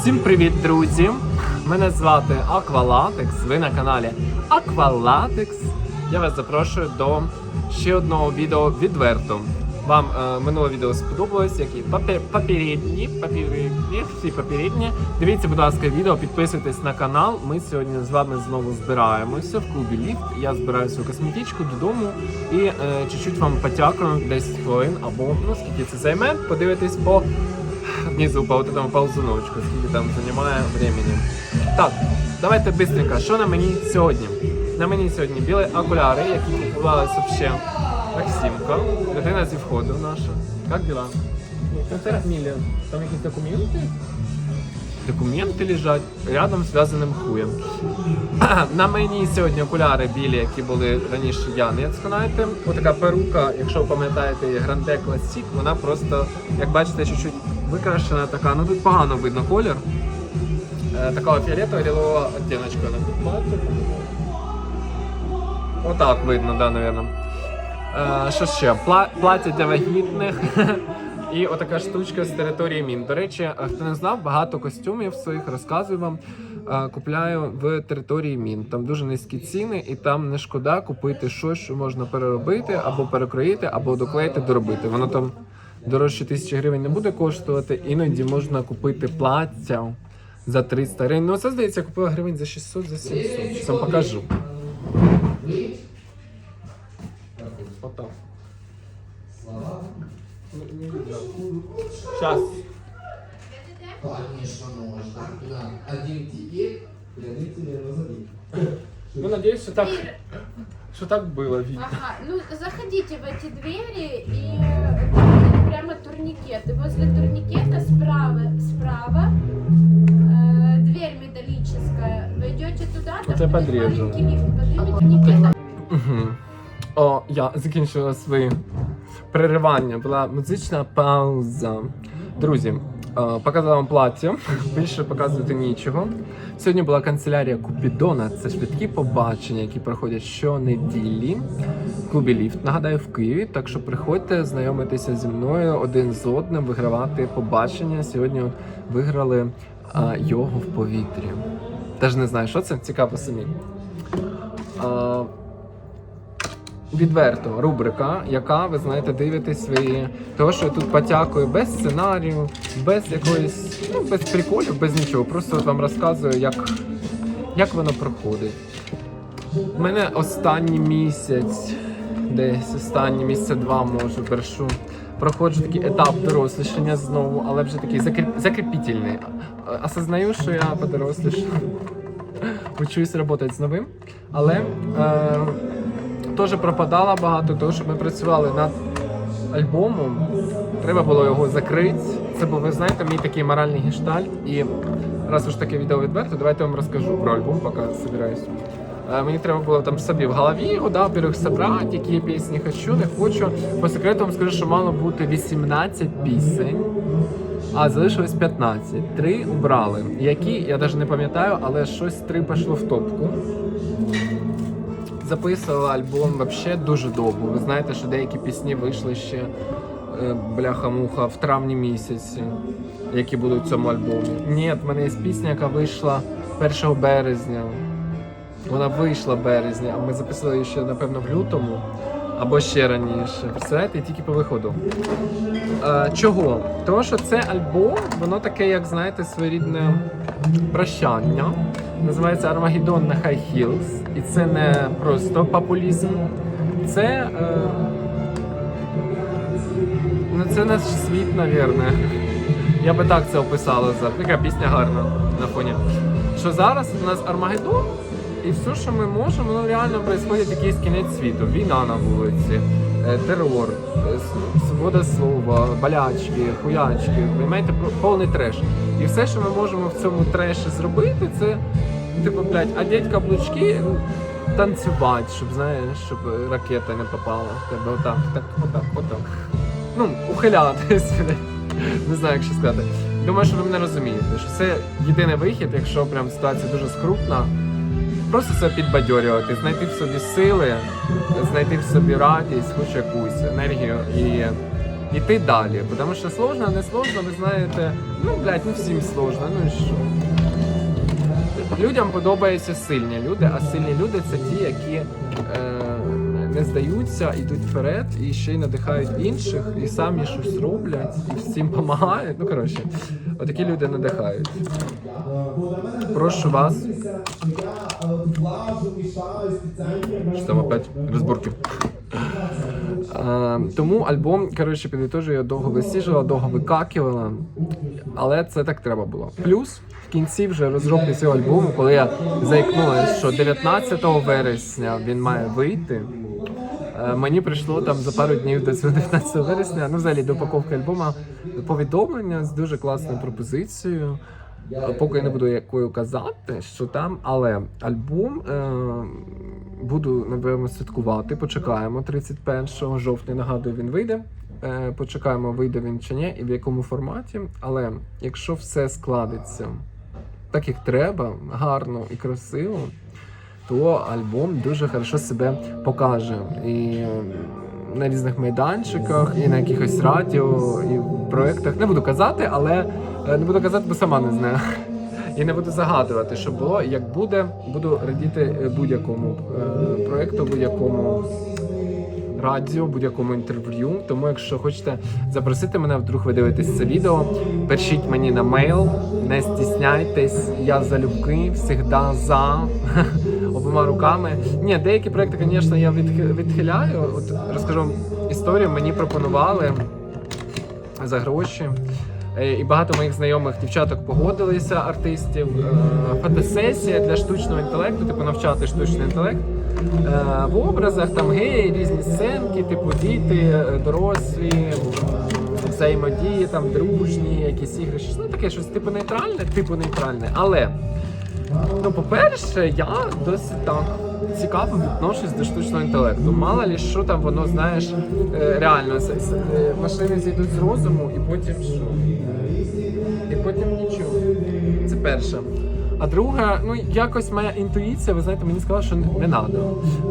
Всім привіт, друзі! Мене звати Аквалатекс. Ви на каналі Аквалатекс. Я вас запрошую до ще одного відео відверто. Вам е, минуле відео сподобалось, як і попередні, попередні, всі попередні. Дивіться, будь ласка, відео, підписуйтесь на канал. Ми сьогодні з вами знову збираємося в клубі Ліфт. Я збираю свою косметичку додому і е, чуть-чуть вам потякаю 10 хвилин або ну скільки це займе. Подивитись по внизу по вот этому ползуночку, скільки там займає времени. Так, давайте быстренько. Що на мені сьогодні? На мені сьогодні білі окуляри, які купувала вообще Максимка, людина зі входу наша. Як дела? Концерт Мілі. Там якісь документи? Документи лежать рядом з зв'язаним хуєм. На мені сьогодні окуляри білі, які були раніше Янець, знаєте. Отака перука, якщо ви пам'ятаєте, Grande Classic, вона просто, як бачите, чуть-чуть викрашена така. Ну тут погано видно колір. Е, Такого фіолетового лілового оттіночка. Отак видно, да, напевно. Е, що ще? Пла- плаття для вагітних. І отака штучка з території Мін. До речі, хто не знав, багато костюмів своїх розказую вам. е, Купляю в території Мін. Там дуже низькі ціни, і там не шкода купити щось, що можна переробити, або перекроїти, або доклеїти, доробити. Воно там дорожче тисячі гривень не буде коштувати. Іноді можна купити плаття за 300 гривень. Ну це здається, я купила гривень за 600, за 700. Щас вам покажу. Отак. Сейчас. Конечно, можно. Да. Один тебе, один тебе назови. Ну, надеюсь, что так, что так было видно. Ага, ну заходите в эти двери и э, прямо турникет. Возле турникета справа, справа э, дверь металлическая. Вы идете туда, там будет подрежу. маленький лифт. Возле турникета Мгм. О, я закінчила свої переривання. Була музична пауза. Друзі, показала вам плаття. Більше показувати нічого. Сьогодні була канцелярія Купідона. Це швидкі побачення, які проходять щонеділі в клубі Ліфт. Нагадаю, в Києві. Так що приходьте знайомитися зі мною один з одним, вигравати побачення. Сьогодні от виграли е, йогу в повітрі. Теж не знаю, що це цікаво самі. Е, Відверто рубрика, яка ви знаєте, дивитесь свої. Того, що я тут потякую без сценарію, без якоїсь, ну, без приколів, без нічого. Просто от вам розказую, як, як воно проходить. У мене останній місяць, десь останні місяця два, може, брешу. Проходжу такий етап дорослішання знову, але вже такий закріп... закріпітельний. Осознаю, що я подорослішав. Учусь працювати з новим. Але е, теж пропадало багато, того, що ми працювали над альбомом. Треба було його закрити. Це був, ви знаєте, мій такий моральний гештальт. І раз уж таке відео відверто, давайте я вам розкажу про альбом, поки збираюсь. Е, Мені треба було там собі в голові його, да, во-первых, собрати, які я пісні хочу, не хочу. По секрету вам скажу, що мало бути 18 пісень, а залишилось 15. Три убрали. Які, я навіть не пам'ятаю, але щось три пішло в топку. Записувала альбом вообще дуже довго. Ви знаєте, що деякі пісні вийшли ще е, бляха-муха в травні місяці, які будуть в цьому альбомі. Ні, в мене є пісня, яка вийшла 1 березня. Вона вийшла березня, а ми записали її ще, напевно, в лютому або ще раніше. Представляєте, тільки по виходу. Е, чого? Тому що це альбом, воно таке, як знаєте, своєрідне прощання. Називається Армагеддон на High Heels. І це не просто популізм. Це. Е, ну, це наш світ, навірне. Я би так це описала така пісня гарна на фоні. Що зараз у нас Армагеддон, і все, що ми можемо, ну реально відбувається якийсь кінець світу. Війна на вулиці, е, терор, е, свобода слова, болячки, хуячки. Про- повний треш. І все, що ми можемо в цьому треші зробити, це типу, блядь, одеть каблучки, танцювати, щоб знаєш, щоб ракета не попала в тебе. Отак, так, отак, отак. Ну, ухилятись. Не знаю, як ще сказати. Думаю, що ви мене розумієте, що це єдиний вихід, якщо прям ситуація дуже скрутна. Просто себе підбадьорювати, знайти в собі сили, знайти в собі радість, хоч якусь енергію і йти далі. Тому що сложно, не сложно, ви знаєте, ну, блядь, ну всім сложно, ну і що. Людям подобаються сильні люди, а сильні люди це ті, які е, не здаються, йдуть вперед і ще й надихають інших, і самі щось роблять, і всім допомагають. Ну коротше, отакі люди надихають. Прошу вас. Що там опять розборки. Е, тому альбом, коротше, підготовлюю, я довго висіжувала, довго викакувала, але це так треба було. Плюс кінці вже розробки цього альбому, коли я заікнулася, що 19 вересня він має вийти. е, Мені прийшло там за пару днів до цього 19 вересня, ну взагалі до упаковки альбома повідомлення з дуже класною пропозицією. Е, Поки я не буду якою казати, що там, але альбом е, буду напевно святкувати. Почекаємо 31 жовтня. Нагадую, він вийде. Е, почекаємо, вийде він чи ні, і в якому форматі. Але якщо все складеться так, як треба, гарно і красиво, то альбом дуже хорошо себе покаже. І на різних майданчиках, і на якихось радіо, і в проєктах. Не буду казати, але е, не буду казати, бо сама не знаю. І не буду загадувати, що було. Як буде, буду радіти е, будь-якому е, проєкту, будь-якому радіо, будь-якому інтерв'ю. Тому, якщо хочете запросити мене, вдруг ви дивитесь це відео, пишіть мені на мейл, не стісняйтесь, я залюбки, завжди за обома руками. Ні, деякі проекти, звісно, я відхи- відхиляю. От розкажу історію, мені пропонували за гроші. Е, І багато моїх знайомих дівчаток погодилися, артистів. Е, Фотосесія для штучного інтелекту, типу навчати штучний інтелект. Е, В образах там геї, різні сценки, типу діти, дорослі, взаємодії, там дружні, якісь ігри. Ну таке щось типу нейтральне, типу нейтральне. Але Ну, по-перше, я досить так цікаво відношусь до штучного інтелекту. Мало ли, що там воно, знаєш, реально машини зійдуть з розуму і потім що? Перше. А друге, ну якось моя інтуїція, ви знаєте, мені сказала, що не, треба.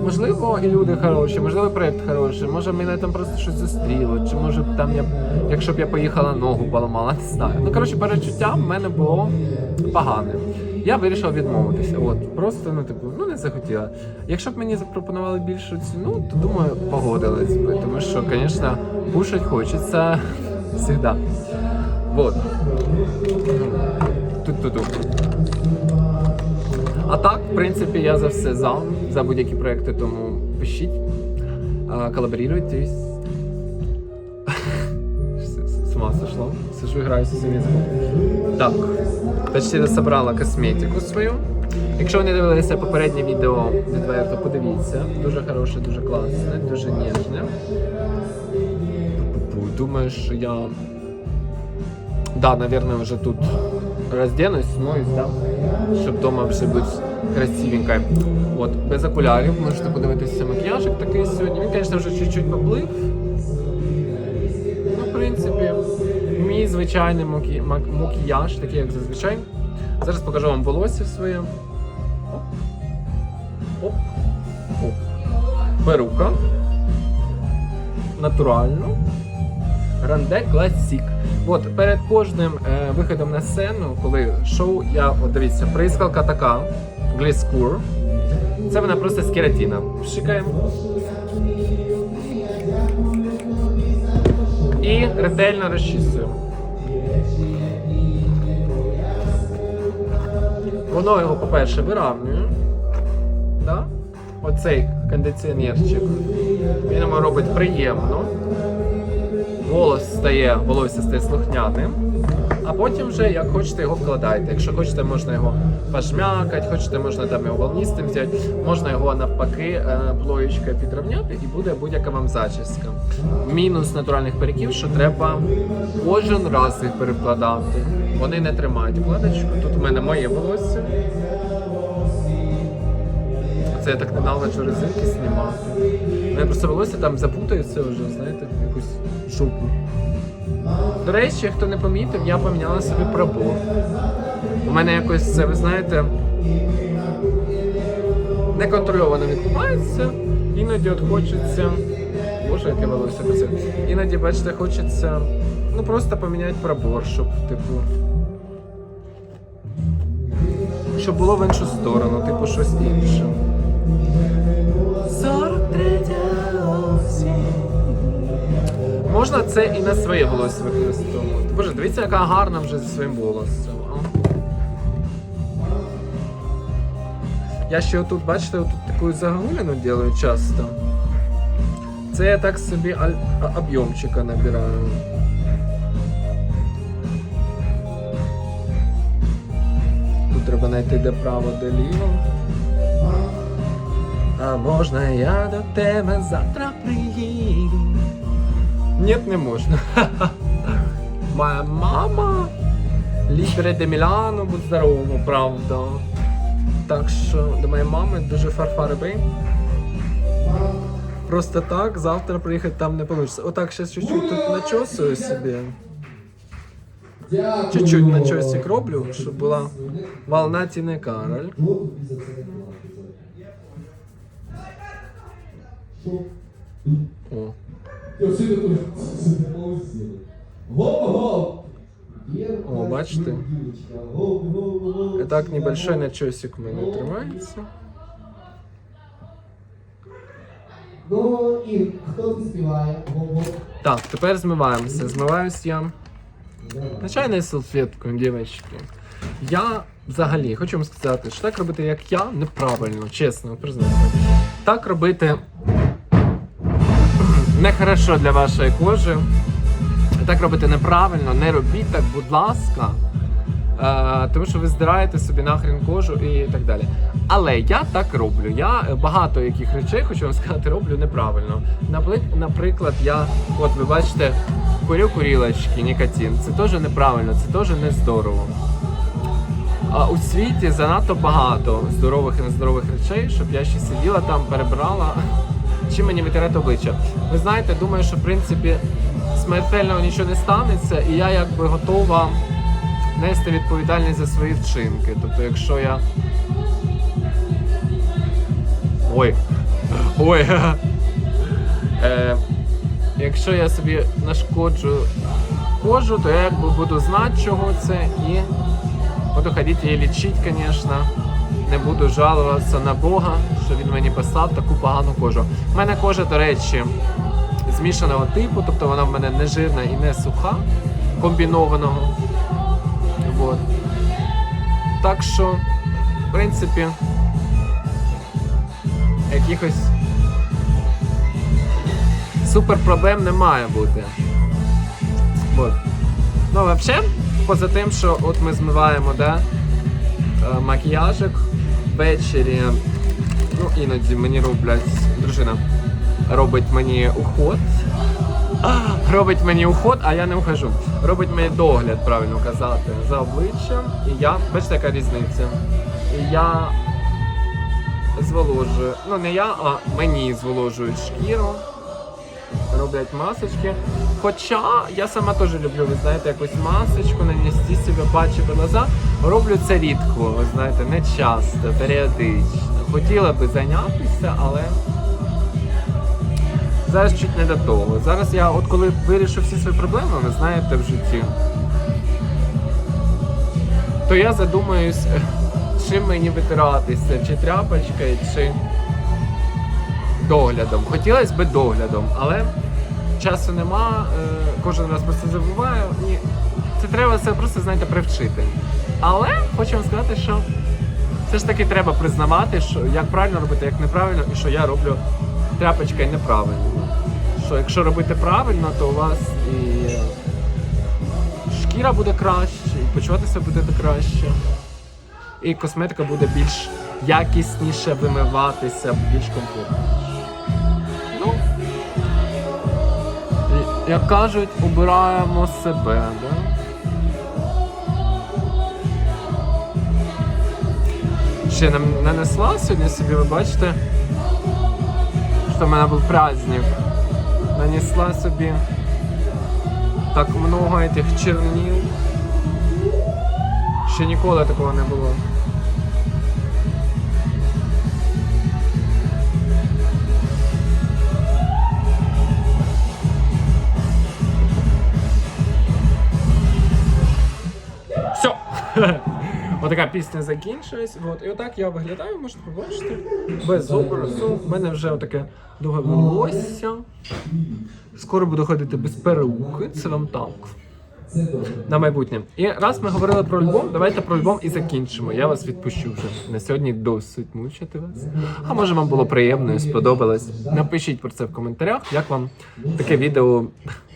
Можливо, і люди хороші, можливо, проєкт хороший, може мене там просто щось зустріло, чи може там я якщо б я поїхала, ногу поламала, не знаю. Ну коротше, перечуття в мене було погане. Я вирішив відмовитися. От просто ну типу, ну не захотіла. Якщо б мені запропонували більшу ціну, то думаю, погодилась би, тому що, звісно, кушать хочеться завжди. Вот. Тут-тут-тут. А так, в принципі, я за все за, за будь-які проекти, тому пишіть, колаборіруйтесь. С- ума сошла. Сижу, граю з совєтською. Так, почти собрала косметику свою. Якщо ви не дивилися попереднє відео відверто, подивіться. Дуже хороше, дуже класне, дуже ніжне. Думаю, що я. Да, наверное, уже тут разденусь, смоюсь, да? Щоб вдома вже бути красивенько. От, без окулярів, можете подивитися макіяжик такий сьогодні. Він, звісно, вже чуть-чуть поплив. Ну, в принципі, мій звичайний макі... мак- макіяж, такий як зазвичай. Зараз покажу вам волосся своє. Оп. Оп. Оп. Перука. Натурально. Гранде Класік. От перед кожним е, виходом на сцену, коли шоу, я от дивіться, прискалка така, гліскур. Це вона просто з кератіна. Пшикаємо. І ретельно розчісуємо. Воно його, по-перше, виравнює. Да? Оцей кондиціонерчик. Він йому робить приємно. Волос стає, волосся стає слухняним. А потім вже як хочете його вкладайте. Якщо хочете, можна його пожмякати, хочете, можна там його волністим взяти, можна його навпаки е, плоєчкою підрівняти і буде будь-яка вам зачіска. Мінус натуральних париків, що треба кожен раз їх перекладати. Вони не тримають вкладочку. Тут у мене моє волосся. Це я так ненавиджу резинки знімати. Мене просто волосся там запутається вже, знаєте, в якусь жопу. До речі, хто не помітив, я поміняла собі пробор. У мене якось це, ви знаєте, неконтрольовано відбувається. Іноді от хочеться боже, яке волосся красиве. Іноді, бачите, хочеться ну просто поміняти пробор, щоб, типу. Щоб було в іншу сторону, типу щось інше. 43 осінь. Можна це і на своє волосся використовувати. Боже, дивіться, яка гарна вже зі своїм волоссям. Я ще отут, бачите, отут таку загогулину делаю часто. Це я так собі об'ємчика набираю. Тут треба знайти де право, де ліво. Можна я до тебе завтра приїду? Ні, не можна. Моя мама лібере де Мілану, будь здорово, правда. Так що до моєї мами дуже фарфариби. Просто так, завтра приїхати там не вийде. Отак ще чуть-чуть тут начосую собі. Чуть-чуть начосик роблю, щоб була волна Тіни Кароль. О. Я таку полосіли. Гоп-гоп! О, бачите? І так небольшой начосик у мене тримається. Ну і хто співає? Так, тепер змиваємося. Змиваюсь я звичайною салфеткою, дівчатки. Я взагалі хочу вам сказати, що так робити, як я, неправильно, чесно, признаю. Так робити нехорошо для вашої кожи. Так робити неправильно, не робіть так, будь ласка. Е, тому що ви здираєте собі нахрен кожу і так далі. Але я так роблю. Я багато яких речей, хочу вам сказати, роблю неправильно. Наприклад, я, от ви бачите, курю курілочки, нікотин. Це теж неправильно, це теж не здорово. А у світі занадто багато здорових і нездорових речей, щоб я ще сиділа там, перебирала. Чим мені витирати обличчя? Ви знаєте, думаю, що в принципі смертельного нічого не станеться, і я якби готова нести відповідальність за свої вчинки. Тобто, якщо я. Ой. Ой. Е, якщо я собі нашкоджу кожу, то я якби буду знати, чого це, і буду ходити її лічити, звісно. Не буду жалуватися на Бога, що він мені послав таку погану кожу. У мене кожа, до речі, змішаного типу, тобто вона в мене не жирна і не суха, комбінованого. Вот. Так що, в принципі, якихось супер проблем не має бути. Вот. Ну, взагалі, поза тим, що от ми змиваємо, да, е, макіяжик ввечері. Ну, іноді мені роблять, дружина робить мені уход. Робить мені уход, а я не ухожу. Робить мені догляд, правильно казати, за обличчям. І я, бачите, яка різниця. І я зволожую. Ну не я, а мені зволожують шкіру. Роблять масочки. Хоча я сама теж люблю, ви знаєте, якусь масочку, нанести себе патчі глаза. Роблю це рідко, ви знаєте, не часто, періодично. Хотіла би зайнятися, але зараз чуть не до того. Зараз я, от коли вирішу всі свої проблеми, ви знаєте, в житті, то я задумаюсь, чим мені витиратися, чи тряпочкою, чи доглядом. Хотілося б доглядом, але часу нема, е, кожен раз про це забуваю. І це треба все просто, знаєте, привчити. Але хочу вам сказати, що все ж таки треба признавати, що як правильно робити, як неправильно, і що я роблю тряпочкою неправильно. Що якщо робити правильно, то у вас і шкіра буде краще, і почуватися будете краще. І косметика буде більш якісніше вимиватися, більш комфортно. Як кажуть, обираємо себе, да? Ще нам нанесла сьогодні собі, ви бачите, що в мене був праздник. Нанесла собі так много этих чернил. Ще ніколи такого не було. Отака пісня закінчилась. От. І отак я виглядаю, можете побачити. Без образу. У мене вже отаке довге волосся. Скоро буду ходити без перуки, це вам так. На майбутнє. І раз ми говорили про альбом, давайте про альбом і закінчимо. Я вас відпущу вже. На сьогодні досить мучити вас. А може вам було приємно і сподобалось. Напишіть про це в коментарях, як вам таке відео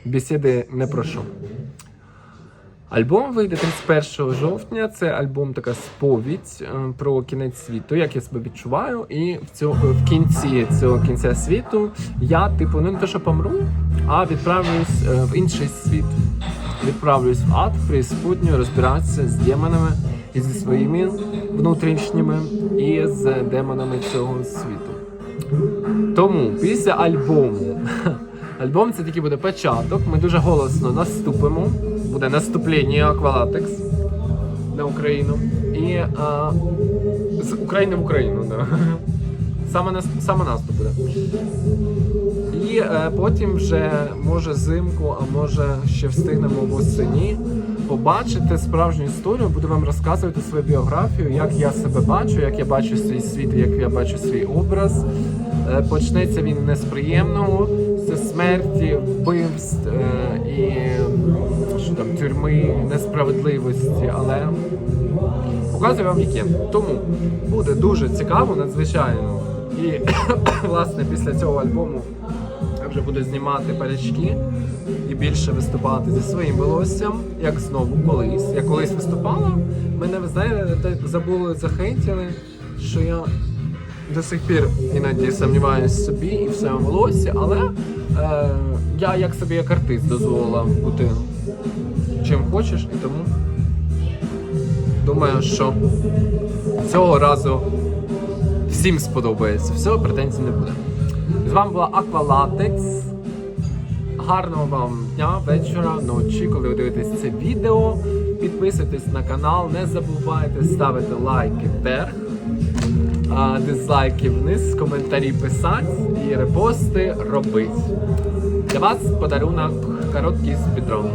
бесіди не про що. Альбом вийде 31 жовтня. Це альбом така сповідь е, про кінець світу, як я себе відчуваю. І в цьому в кінці цього кінця світу я, типу, ну не те, що помру, а відправлюсь е, в інший світ. Відправлюсь в ад, в преісподню, розбиратися з демонами і зі своїми внутрішніми, і з демонами цього світу. Тому після альбому. Альбом це тільки буде початок. Ми дуже голосно наступимо. Буде наступлення Аквалатекс на Україну. І а, з України в Україну, да. Саме, нас, саме наступ буде. І е, потім вже може зимку, а може ще встигнемо восені побачити справжню історію. Буду вам розказувати свою біографію, як я себе бачу, як я бачу свій світ, як я бачу свій образ. Е, Почнеться він не з приємного, це смерті, вбивств е, і там, тюрми, несправедливості, але показую вам яке. Тому буде дуже цікаво, надзвичайно. І власне після цього альбому я вже буду знімати парячки і більше виступати зі своїм волоссям, як знову колись. Я колись виступала, мене ви знаєте, забули, захейтили, що я до сих пір іноді сумніваюся в собі і в своєму волоссі, але е, я як собі як артист дозволила бути чим хочеш, і тому думаю, що цього разу всім сподобається. Всього претензій не буде. З вами була Аквалатекс. Гарного вам дня, вечора, ночі, коли ви дивитесь це відео. Підписуйтесь на канал, не забувайте ставити лайки вверх, дизлайки вниз, коментарі писати і репости робити. Для вас подарунок короткий з підром.